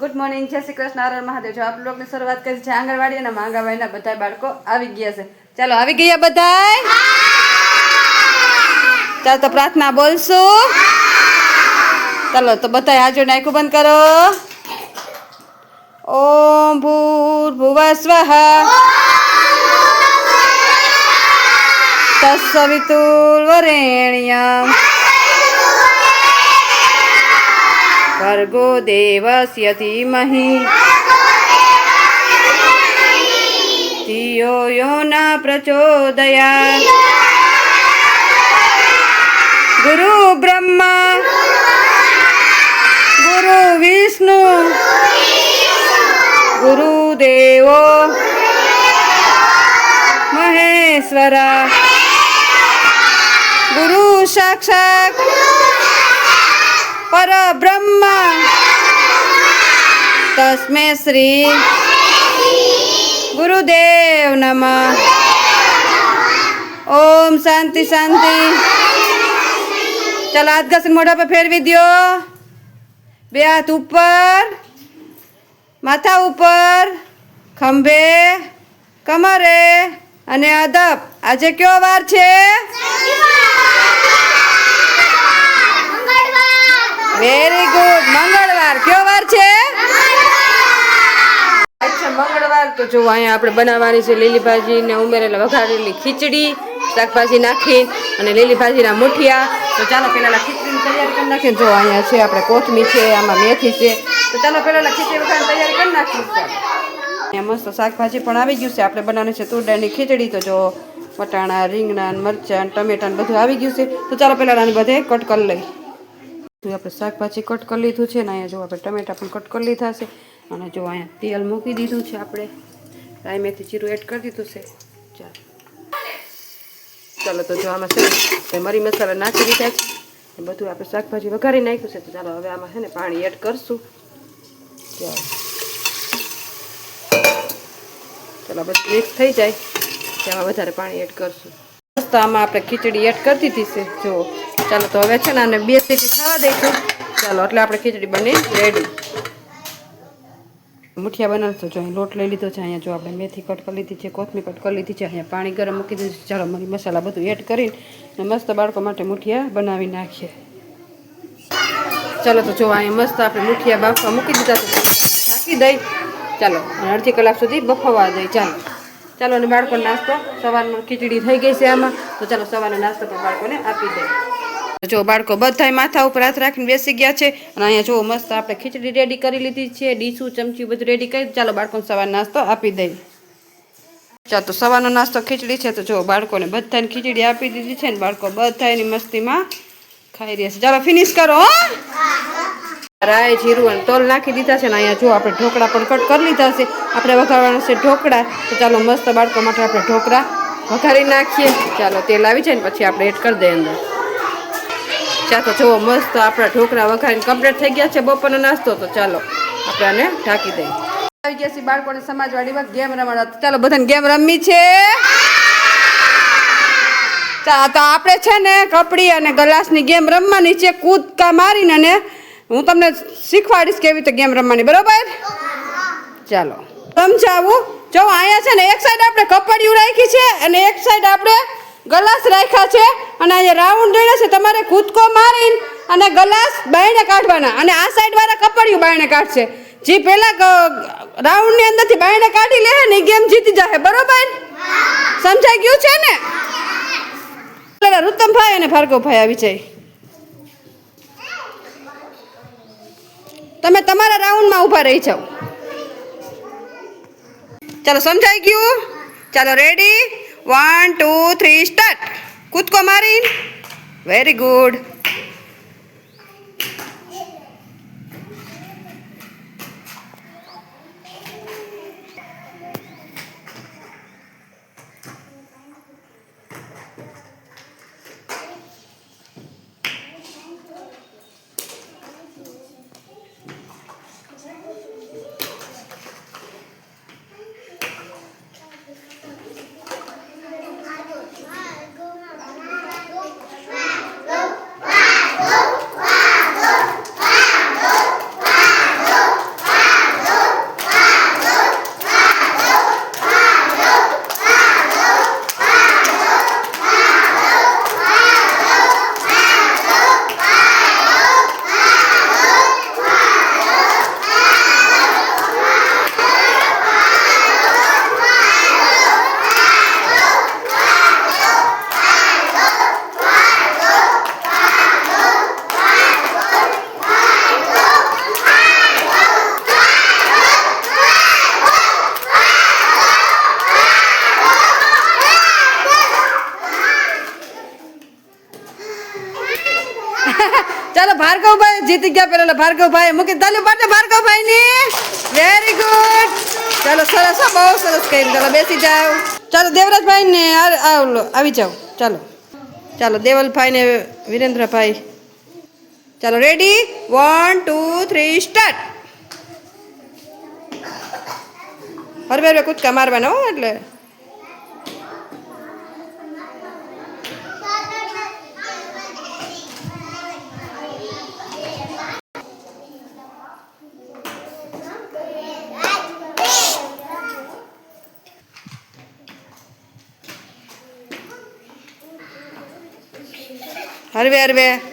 Good morning જય શ્રી કૃષ્ણ. હર મહાદેવ. જો આપ લોકોની શરૂઆત કરી છે આંગણવાડી અને માંગાવાડીના બધા બાળકો આવી ગયા છે. ચાલો, આવી ગયા બધાય? ચાલો, તો પ્રાર્થના બોલશું. ચાલો, તો બધા હાજર નાખું બંધ કરો. ઓમ ભૂર્ભુવ સ્વઃ તત્સવિતુર્વરેણ્યમ ધીમહિ ધિયો યો ન પ્રચોદયા ગુરુ બ્રહ્મા ગુરુ વિષ્ણુ ગુરુદેવો મહેશ્વરા ગુરુ સાક્ષાત પરબ્રહ્મ તસ્મે શ્રી ગુરુદેવ નમ. ઓમ શાંતિ શાંતિ. ચાલો હાથ ઘસીને મોઢા પર ફેરવી દ્યો. બે હાથ ઉપર, માથા ઉપર, ખંભે, કમરે અને અદબ. આજે કયો વાર છે? વેરી ગુડ મંગળવાર. કયો વાર છે? અચ્છા મંગળવાર. તો જો અહીંયા આપણે બનાવવાની છે લીલી ભાજી ને ઉમેરેલા વઘારેલી ખીચડી શાકભાજી નાખી અને લીલી ભાજીના મુઠિયા. તો ચાલો પહેલાં ખીચડીની તૈયારી કરી નાખીએ. જો અહીંયા છે આપણે કોથમી છે આમાં મેથી છે. તો ચાલો પહેલાં ખીચડી વઘારની તૈયારી કરી નાખીએ. મસ્ત શાકભાજી પણ આવી ગયું છે. આપણે બનાવવાની છે તુરડાની ખીચડી. તો જો વટાણા રીંગણા મરચાં ટમેટાં બધું આવી ગયું છે. તો ચાલો પહેલાં આની બધે કટ કરી લઈ તો આપણે શાકભાજી કટ કરી લીધું છે અને અહીંયા જો આપણે ટમેટા પણ કટ કરી લીધા છે અને જો અહીંયા તેલ મૂકી દીધું છે આપણે. રાઈ મેથી જીરું એડ કરી દીધું છે. ચાલો. ચાલો તો જો આમાં છે મરી મસાલા નાખી દીધા છે. એ બધું આપણે શાકભાજી વઘારી નાખ્યું છે. તો ચાલો હવે આમાં છે ને પાણી એડ કરશું. ચાલો. ચાલો બસ મિક્સ થઈ જાય. તેમાં વધારે પાણી એડ કરશું. મસ્ત આમાં આપણે ખીચડી એડ કરી દીધી છે. જો ચાલો તો હવે છે ને આને બે સીટી થવા દઈશું. ચાલો, એટલે આપણે ખીચડી બની રેડી મુઠિયા બનાવશો જો અહીં લોટ લઈ લીધો છે, અહીંયા જો આપણે મેથી કટ કરી લીધી છે કોથમી કટ કરી લીધી છે, અહીંયા પાણી ગરમ મૂકી દીધું છે. ચાલો, મરી મસાલા બધું એડ કરીને મસ્ત બાળકો માટે મુઠિયા બનાવી નાખીએ. ચાલો તો જો અહીંયા મસ્ત આપણે મુઠિયા બાફવા મૂકી દીધા છે ઢાંકી દઈ. ચાલો, અને અડધી કલાક સુધી બફાવા દઈ. ચાલો. ચાલો, અને બાળકો નાસ્તો. સવારનો ખીચડી થઈ ગઈ છે આમાં. તો ચાલો, સવારનો નાસ્તો પણ બાળકોને આપી દઈએ જો બાળકો બધાય માથા ઉપર હાથ રાખીને બેસી ગયા છે અને અહીંયા જો મસ્ત આપણે ખીચડી રેડી કરી લીધી છે, ડીશું, ચમચી બધું રેડી કરી. ચાલો બાળકોને સવાર નાસ્તો આપી દઈએ. ચાલો તો સવારનો નાસ્તો ખીચડી છે, તો જો બાળકોને બધાને ખીચડી આપી દીધી છે ને બાળકો બધા એની મસ્તીમાં ખાઈ રહ્યા છે. ચાલો ફિનિશ કરો રાય જીરું અને તલ નાખી દીધા છે ને અહીંયા જો આપણે ઢોકળા પણ કટ કરી લીધા છે. આપણે વઘારવાના છે ઢોકળા. તો ચાલો મસ્ત બાળકો માટે આપણે ઢોકળા વઘારી નાખીએ. ચાલો તેલ આવી જાય ને પછી આપણે એડ કરી દઈએ અંદર. ચાલો તો જુઓ, મસ્ત આપણા ઢોકળા વઘારીને કમ્પ્લીટ થઈ ગયા છે. બપોરનો નાસ્તો, તો ચાલો આપણે ઢાંકી દઈએ. આવી ગયા છે બાળકોને સમાજવાડીમાં ગેમ રમાડવા. ચાલો, બધાને ગેમ રમવી છે? ચા તો આપણે છે ને કપડી અને ગ્લાસની ગેમ રમવાની છે, કૂદકા મારીને અને હું તમને શીખવાડીશ કેવી રીતે ગેમ રમવાની, બરોબર? ચાલો, સમજાવું? જો, અહીંયા છે ને, એક સાઈડ આપણે કપડિયું રાખી છે, અને એક સાઈડ આપણે ગલાસ રાખ્યા છે અને અહીંયા રાઉન્ડ રેડે છે. તમારે કૂદકો મારીને અને ગલાસ બાયણે કાઢવાના. અને આ સાઈડવાળા કપડિયું બાયણે કાઢશે. જે પહેલાં રાઉન્ડની અંદરથી બાયણે કાઢી લે ને ગેમ જીતી જશે બરોબર? સમજાઈ ગયું છે ને? પેલા રૂતમભાઈ અને ભાર્ગવભાઈ આવી જાય. તમે તમારા રાઉન્ડમાં ઊભા રહી જાઓ. ચાલો, સમજાઈ ગયું? ચાલો ready one two three start કૂદકો મારી. વેરી ગુડ જીતી ગયા પેલા ભાર્ગવભાઈ મૂકી તાલી પાડે ભાર્ગવભાઈ ની વેરી ગુડ ચાલો સરસ બહુ સરસ કર્યું ચાલો બેસી જાઓ. ચાલો દેવરાજભાઈ ને આવી જાઓ. ચાલો. ચાલો, દેવલભાઈ ને વિરેન્દ્રભાઈ. ચાલો ready one two three start હરવે કૂદકા મારવાના હો, એટલે. ಯಾರು ಬಿ ಯಾರು ಬಿ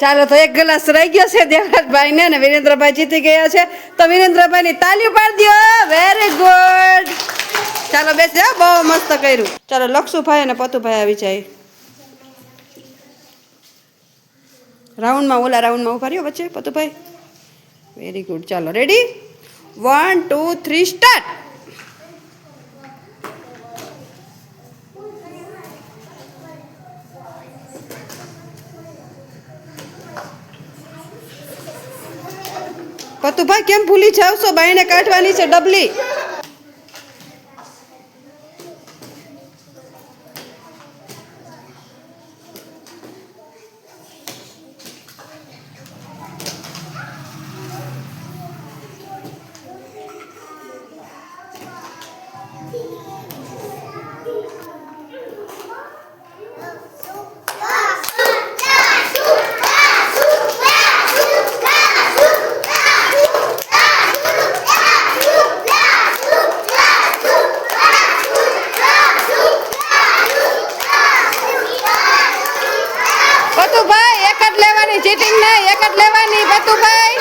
ચાલો તો એક ગ્લાસ રહી ગયો છે દેવરાજભાઈ ને અને વિરેન્દ્રભાઈ જીતી ગયા છે. તો વિરેન્દ્રભાઈ ની તાલીઓ પાડી દો. વેરી ગુડ ચાલો બેસે બહુ મસ્ત કર્યું. ચાલો લક્ષુભાઈ અને પતુભાઈ આવી જાય. રાઉન્ડમાં, ઓલા રાઉન્ડમાં ઊભા રહ્યો વચ્ચે પતુભાઈ. વેરી ગુડ ચાલો ready one two three start Patubhai કેમ ભૂલી જાવ છો? બાઈને કાઢવાની છે ડબલી પતુભાઈ એક જ લેવાની ચીટિંગ નહીં એક જ લેવાની પતુભાઈ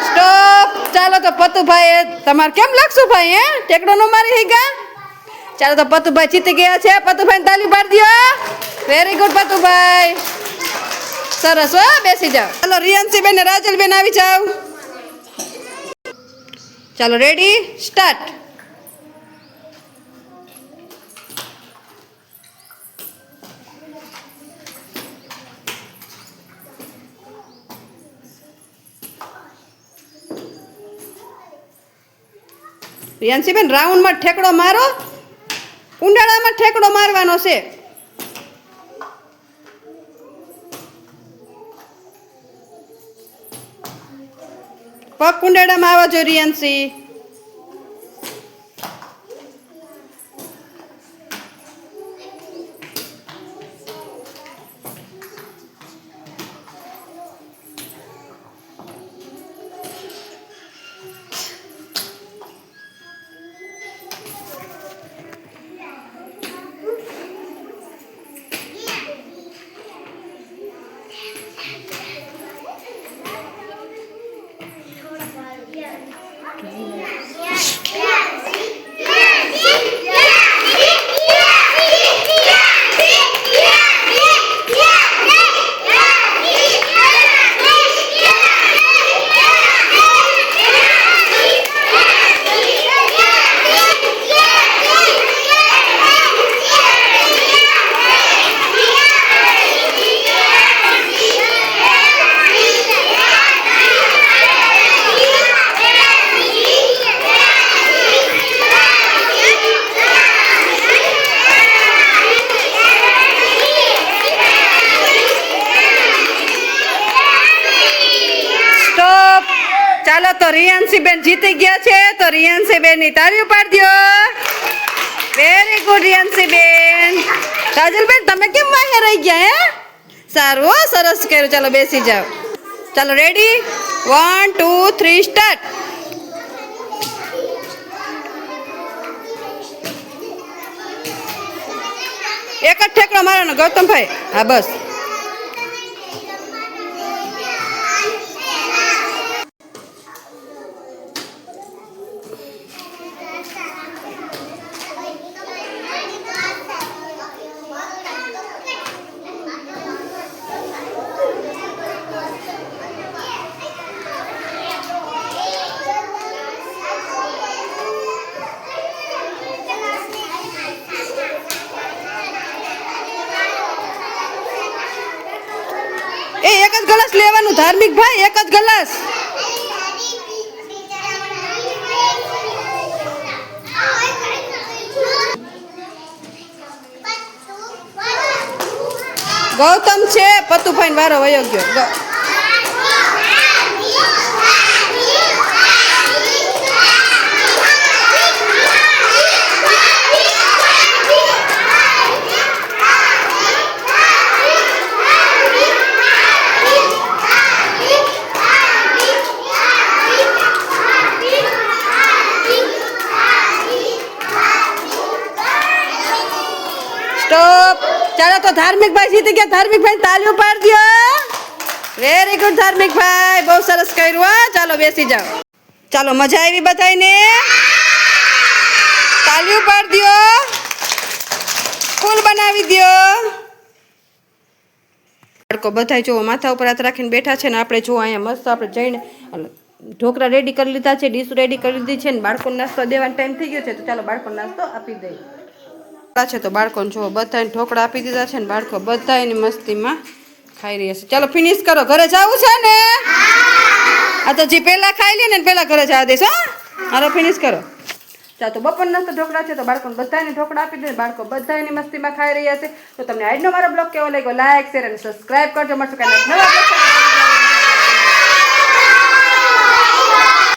સ્ટોપ ચાલો તો પતુભાઈ તમારે કેમ લાગશું ભાઈ, હે? ટેકડો નો મારી હીગા ચાલો તો પતુભાઈ જીતી ગયા છે. પતુભાઈ તાલી પાડી દો વેરી ગુડ પતુભાઈ. સરસ, હો, બેસી જાઓ. ચાલો રિયાન્સી બેન રાજલ બેન આવી જાઓ. ચાલો રેડી સ્ટાર્ટ રિયાન્સીબેન રાઉન્ડમાં ઠેકડો મારો કુંડાળામાં ઠેકડો મારવાનો છે. પગ કુંડાળામાં આવવા જોઈએ રિયાન્સી તો બેન જીતી ગયા છે. તો બેનની તાળીઓ પાડજો વેરી ગુડ બેન. કાજલબેન તમે કેમ વાહે રહી ગયા, હે? સારું સરસ કર્યું. ચાલો, બેસી જાઓ. ચાલો ready one two three start એક જ ઠેકડો મારવાનો, ગૌતમભાઈ. હા, બસ એ એક ગ્લાસ લેવાનું ધાર્મિક ભાઈ એક જ ગ્લાસ. ગૌતમ છે પતુભાઈ વારો વયો ગયો ગ- સ્ટોપ ચાલો તો ધાર્મિક ભાઈ જીતી ગયા. ધાર્મિક ભાઈ તાલીઓ પાડી દો વેરી ગુડ ધાર્મિક ભાઈ. બહુ સરસ કર્યું, હા. ચાલો બેસી જાઓ. ચાલો, મજા આવી બધાને તાલીઓ પાડી દો ફૂલ બનાવી દો બાળકો બધા જો માથા ઉપર હાથ રાખીને બેઠા છે ને આપણે જો અહીંયા મસ્ત આપણે જઈને ઢોકળા રેડી કરી લીધા છે, ડીશ રેડી કરી લીધી છે ને બાળકોને નાસ્તો દેવાનો ટાઈમ થઈ ગયો છે, તો ચાલો બાળકોને નાસ્તો આપી દઈએ. છે તો બાળકોને જો બધાને ઢોકળા આપી દીધા છે ને બાળકો બધા એની મસ્તીમાં ખાઈ રહ્યા છે ચાલો ફિનિશ કરો. ઘરે જવું છે ને? આ તો જે પહેલા ખાઈ લે ને પહેલાં ઘરે જવા દઈશ હો? હાલો ફિનિશ કરો. ચાલો તો બપોરના તો ઢોકળા છે તો બાળકોને બધાને ઢોકળા આપી દે બાળકો બધા એની મસ્તીમાં ખાઈ રહ્યા છે. તો તમને આજનો મારો બ્લોગ કેવો લાગ્યો? લાઈક શેર અને સબસ્ક્રાઇબ કરજો. મળશે કાંઈ નવા.